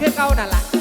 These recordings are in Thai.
คือเก่านั่นแหละ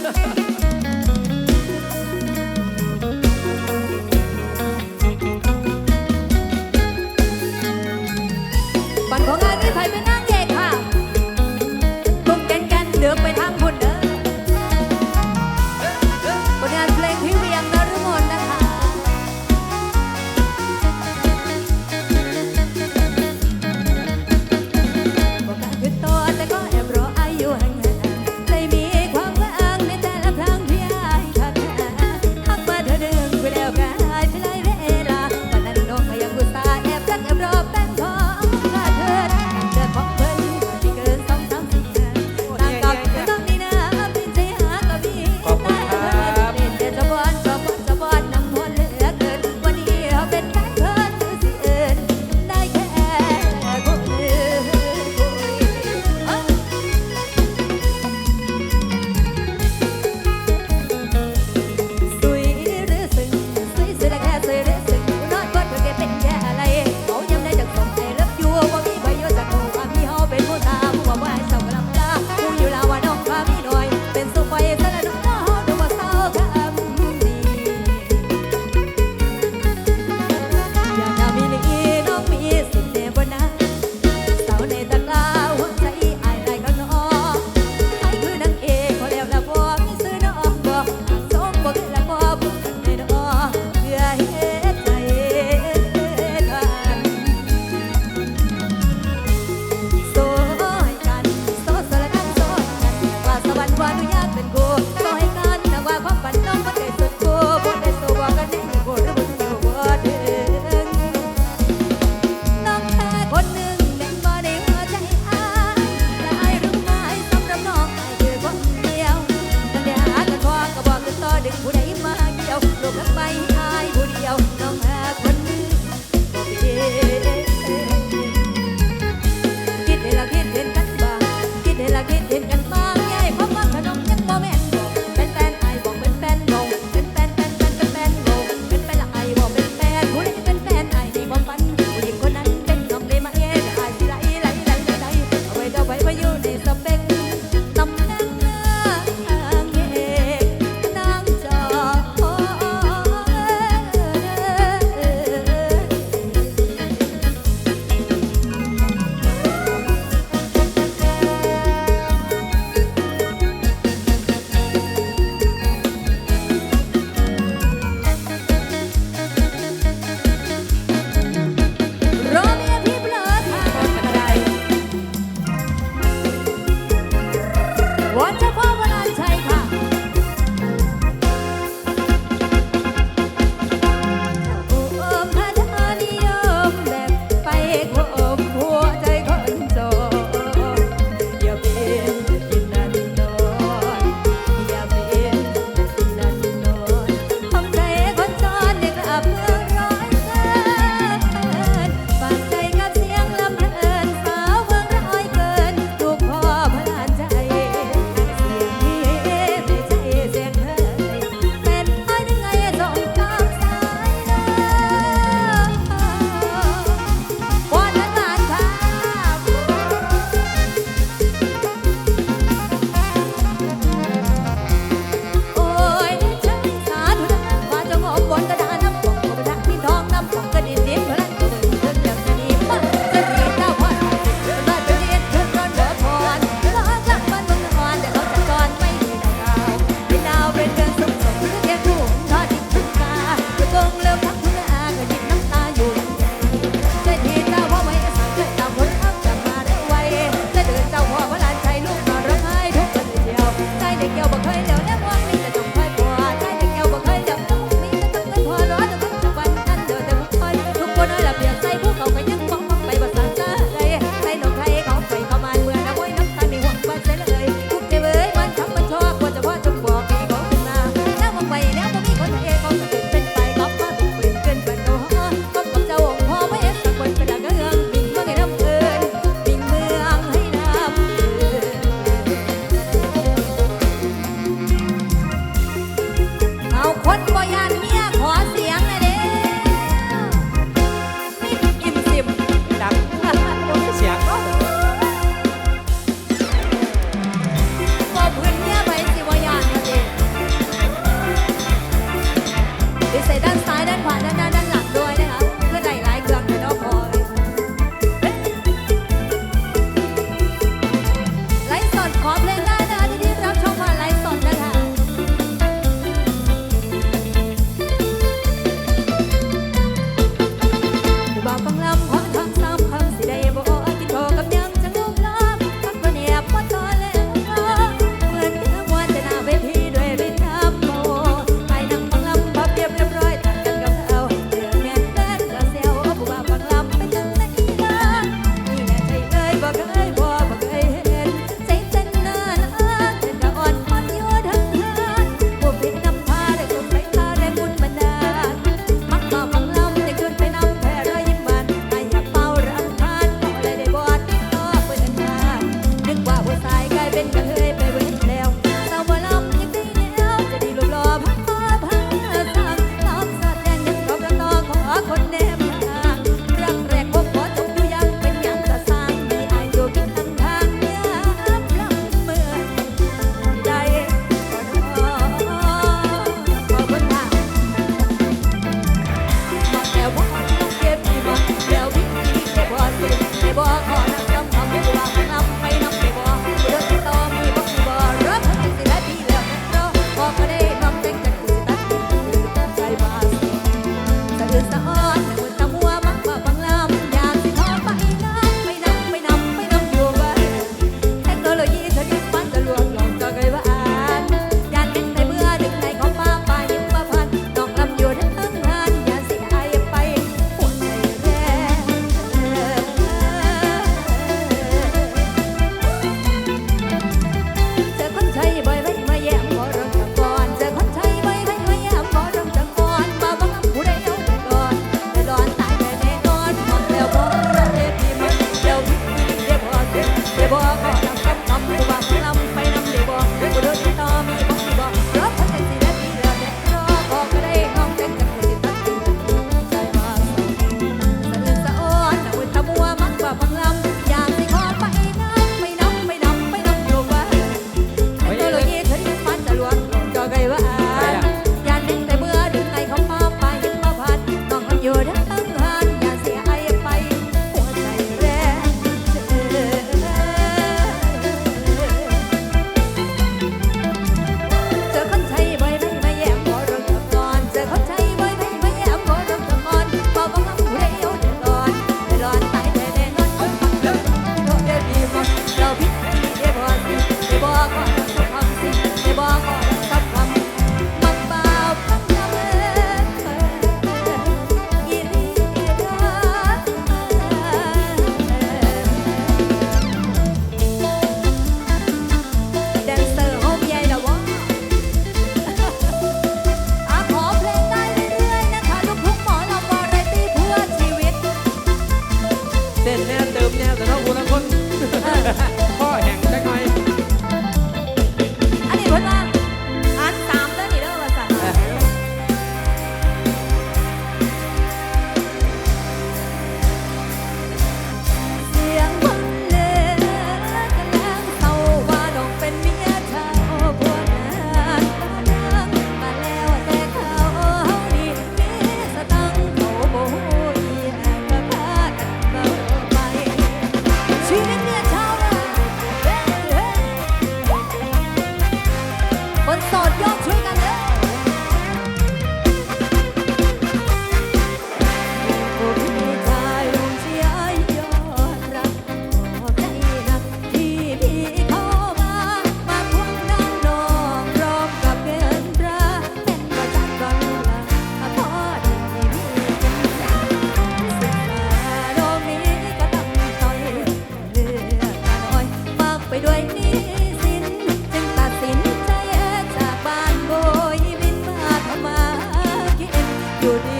You.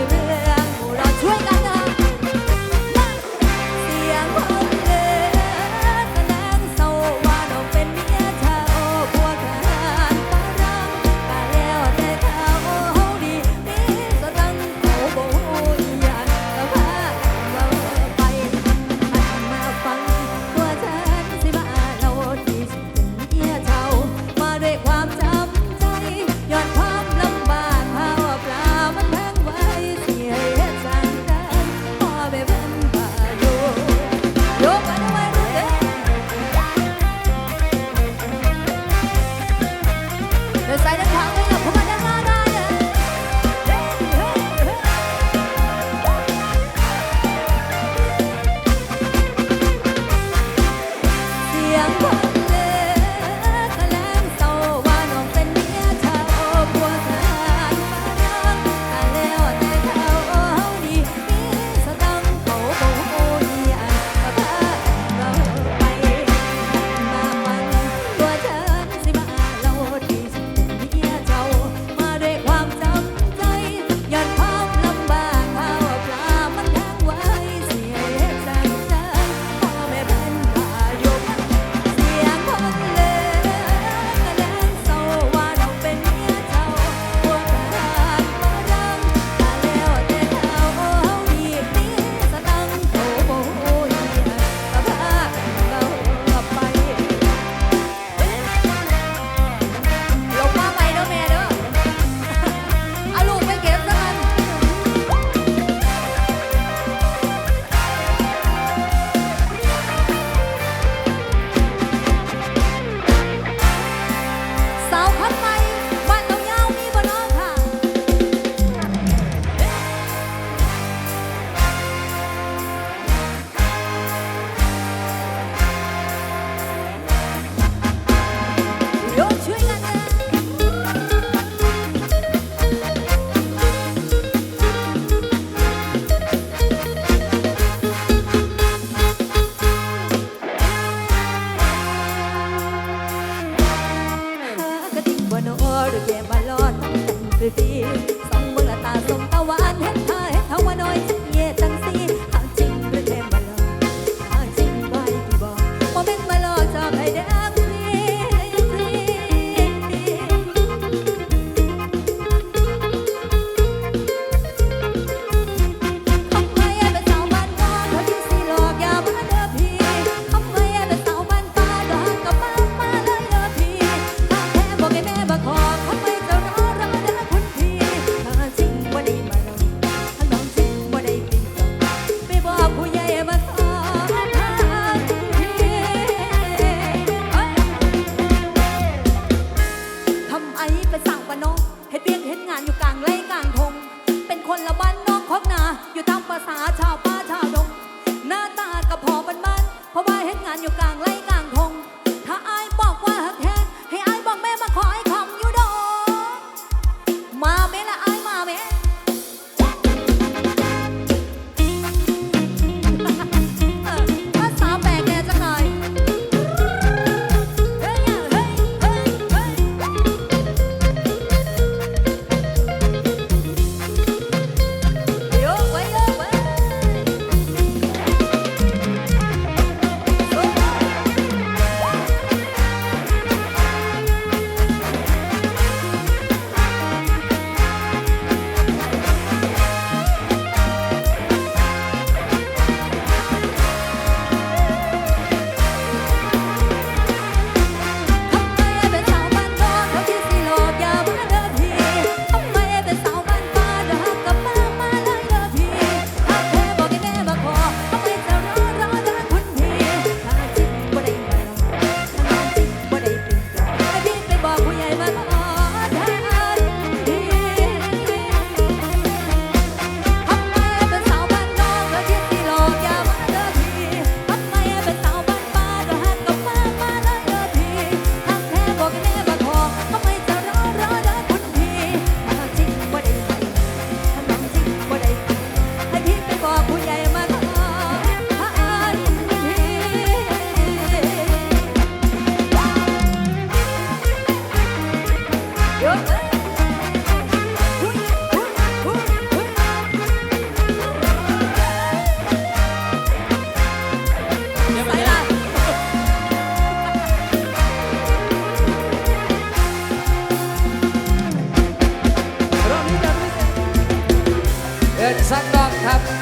ครับ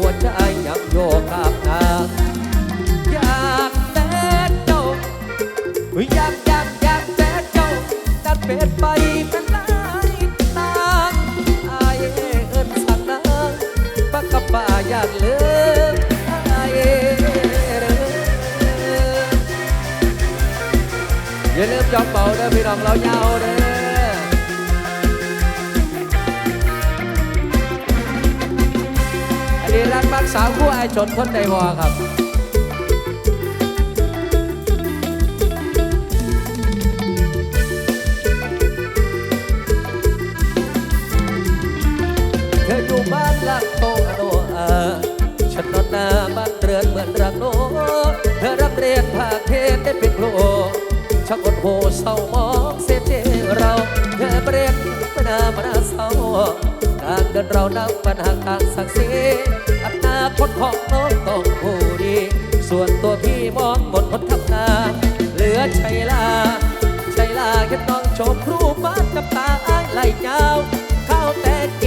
หัวใจยับโยกกาบนาอยากแตนเจ้าอยากอยากอยากแตนเจ้าตัดเป็ดไปเป็นลายนางอายเอิญสันนางปักกะป่าอยากเลิกอายเอย่าลืมจองเป่าเด้อพี่น้องเราอย่า ชนคนใดวอครับเธออยู่บ้านลังโตอโนอาฉันนอนหน้าบ้านเรือนเหมือนรังโนเธอรับเรียนภาคเทศได้เป็นครูชักอดโหเศร้ามองเสียเจเราเธอเรียบเป็นหน้ามานาเศร้าการเดินเรานับปัญหาการสักสี คตของน้องต้องผู้ดี ส่วนตัวพี่มองหมดหนทำนาเหลือใช้ลาใช่ลาแค่ต้องโชมครูบ้านกับตาอ้ายไหลยาวเข้าแต่เก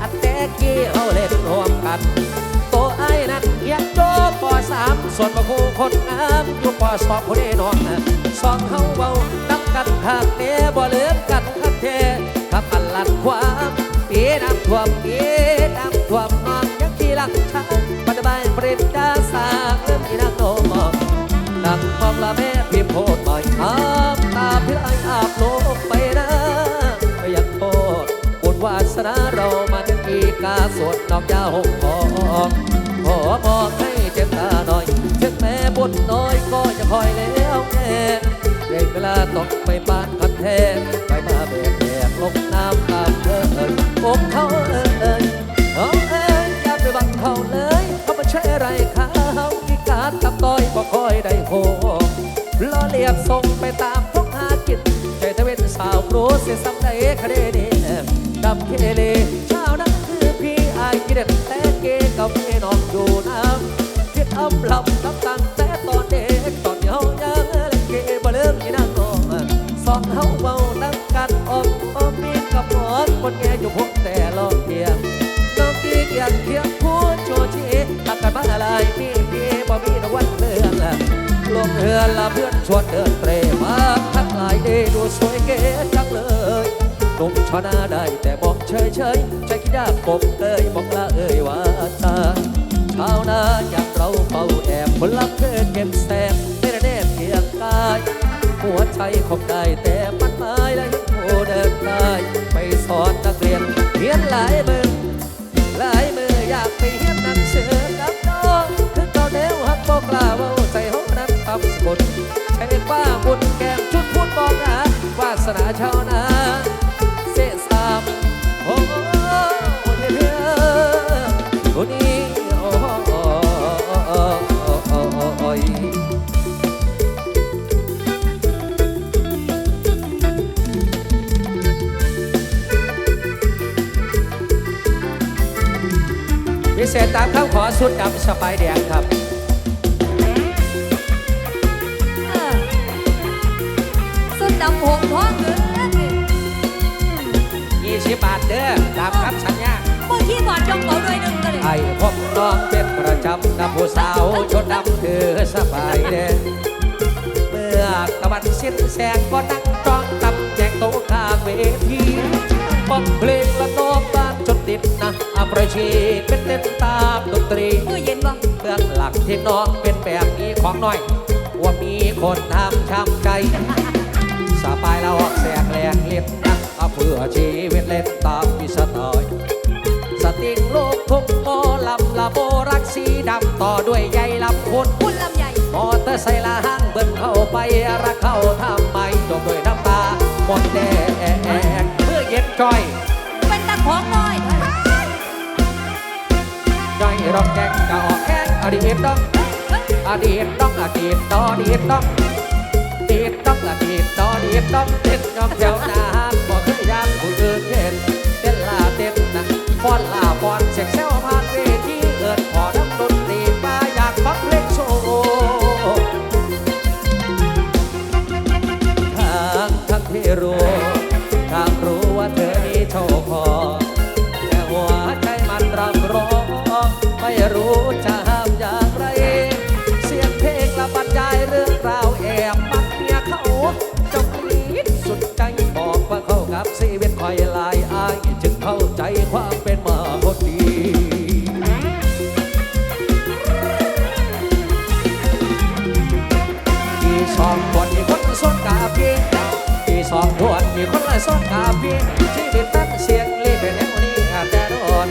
อันแต่เกเอาเล่นรวมกันตัวไอ้นั้นเรียนโตปสามส่วนมาครูคนงามอยู่ปอสองคนนี้น้องนสองเขาเบานับกันหากเนบ่เลืมกันคับเทกับอันลันความปีน้ำท่วมปี โพดหน่อยอาบตาพี่ไออาบโลกไปนะไม่อยากโทษบุญวาสนาเรามันอีกาสวดนอกยาหกพอขอบอกให้เจ็บตาหน่อยถึงแม่บุญน้อยก็จะคอยแล้วแน่เด็กเวลาตกไปบ้านคันแทนไปมาแบกแบกลงน้ำตามเธอเอ่ยอกเขาเอ่ยเอาเอ่ยอย่าไปบังเขาเลยเขาไม่ใช่อะไรเขาพิการตับต้อยบ่คอยได้โห เรียบส่งไปตามพกหากินใจตะเวนสาวรู้เสียซ้ำได้คดีนี้ดำเคเลชาวนั้นคือพี่อายกิเด็ดแต่เกกับเมนอกอยู่น้ำคิดอำลำน้ำตังแต่ตอนเด็กตอนเฮายังเล่นเกบ่เริ่มยี่นั่งนอนสอนเฮาเมานั่งกันอมอมมีกับหมอนบนแง่อยู่พวก งเรือละเพื่อนชวนเดินเตรมาทั้งหลายเดีดูสวยเก๋จังเลยหนุ่มชนาได้แต่บอกเฉยเฉยใจคิดยากกบเลยบอกละเอ่ยว่าตาชาวนาอย่างเราเฝ้าแอบคนลับเพื่อเก็บแสบไม่ได้แนบเคียงกายหัวใจคงได้แต่มันหมายและเห็นผู้เดินได้ไปสอนนักเรียนเรียนหลายมือหลายมืออยากไปเฮียนหนังสือกับน้องคือเก่าแนวหักบอกลาว่า นั้นตำสกุลใช้ป้าบุญแก้มชุดพูดบอกหาวาสนาชาวนาเสะสามโอ้โหเธอโอ้นี่โอ้โอ้โอ้โอ้โอ้ยพิเศษตามคำขอสุดดำสบายแดงครับ อ20บาทเด้อตามคำสัญญามือที่บอดจองเป๋าด้วยหนึ่งก็เลยไอ้พบน้องเป็นประจำนำผู้สาวชดดำคือสบายแดงเมื่อตะวันสิ้นแสงก็นั่งจ้องตำแจงโต๊ะข้างเวทีฟังเพลงละโนมบ้านจนติดนะอัประชีเป็นเต้นตามดนตรีมือเย็นบ่เบื้องหลังที่น้องเป็นแบบนี้ของน้อยว่ามีคนทำช้ำใจสบายแล้วออกแสกแหลกเล่นนะ เอาเพื่อชีวิตเล่นตามพิสไตล์สติงโลกทุกโมลำละโบรักสีดำต่อด้วยใยลำพุนคุณลำใหญ่มอเตอร์ไซค์ละห้างเบิ้นเข้าไปรักเข้าทำไมจบด้วยน้ำตาหมดแดงเมื่อเย็นจ้อย เป็นตะของน้อยจ้อยร้องแกงจะออกแข้งอดีตต้องอดีตต้องอดีตต่ออดีตต้องอดีตต้องอดีตต่ออดีตต้องเต้นยอมแถวหน้าบอกเค ยานผู้อื่นเห็นเต้นลาเต้นนะฟ้อนลาฟ้อนเช็คเซลผ่านเวท มีคนละซ้อนกาพี่ชีวิตตั้งเสียงรีบเป็นแนวนี้อาจจะโดน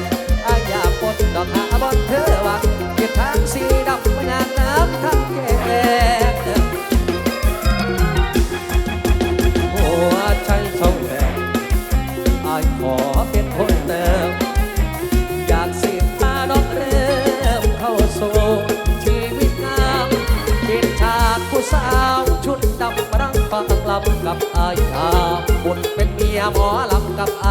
อายาปนดอกหาบนเธอวังเกียทางสีดำมาอย่างน้ำทั้งแก่หัวใจเท่าแรงอายขอเป็นคนเดิมอยากสืบพาน้องเริ่มเข้าสู่ชีวิตงามปิดฉากผู้สาวชุดดำรังฟังลำกับอายอ บุญเป็นเมียหมอลำกับอา